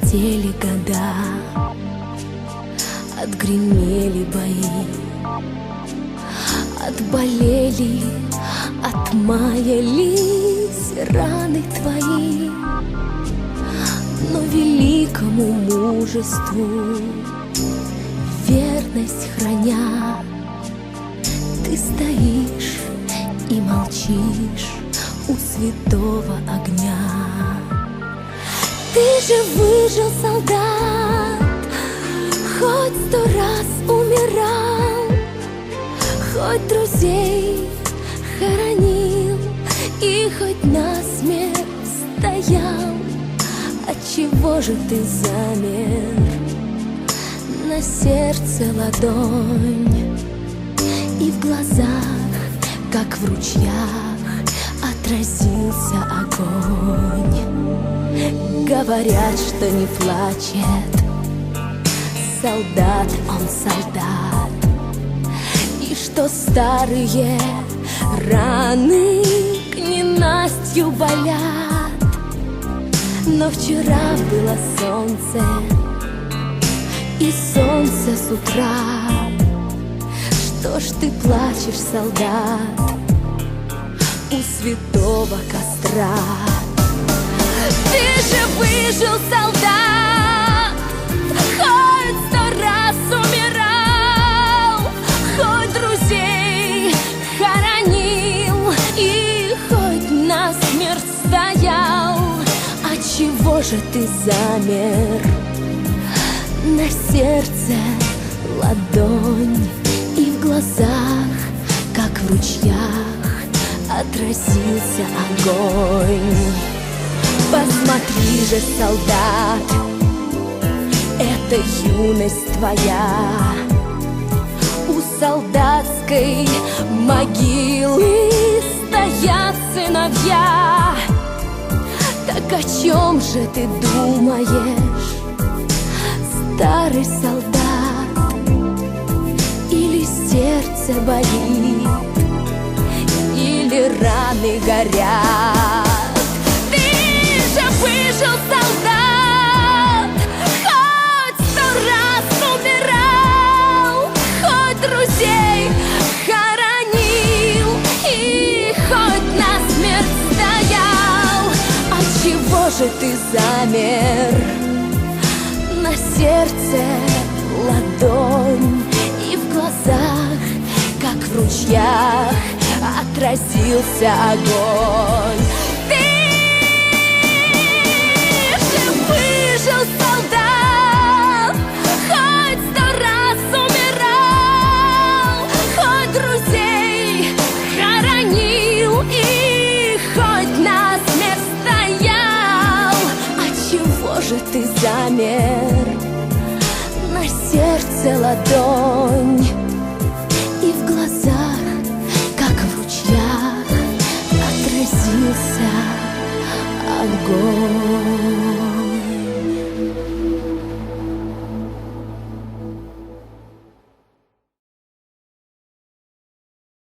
Пролетели года, отгремели бои, Отболели, отмаялись раны твои, Но великому мужеству верность храня, Ты стоишь и молчишь у святого огня. Ты же выжил, солдат, хоть сто раз умирал, хоть друзей хоронил и хоть насмерть стоял. Отчего же ты замер? На сердце ладонь и в глазах, как в ручьях, отразился огонь. Говорят, что не плачет. Солдат, он солдат. И что старые раны к ненастью болят. Но вчера было солнце И солнце с утра. Что ж ты плачешь, солдат У святого костра. Ты же выжил, солдат Хоть сто раз умирал Хоть друзей хоронил И хоть насмерть стоял. А чего же ты замер? На сердце ладонь И в глазах, как в ручьях Отразился огонь. Посмотри же, солдат, это юность твоя. У солдатской могилы стоят сыновья. Так о чем же ты думаешь, старый солдат? Или сердце болит, или раны горят? выжил солдат Хоть сто раз умирал Хоть друзей хоронил И хоть насмерть стоял А чего же ты замер? На сердце ладонь И в глазах, как в ручьях Отразился огонь. Выжил солдат Хоть сто раз умирал Хоть друзей хоронил И хоть насмерть стоял. А чего же ты замер? На сердце ладонь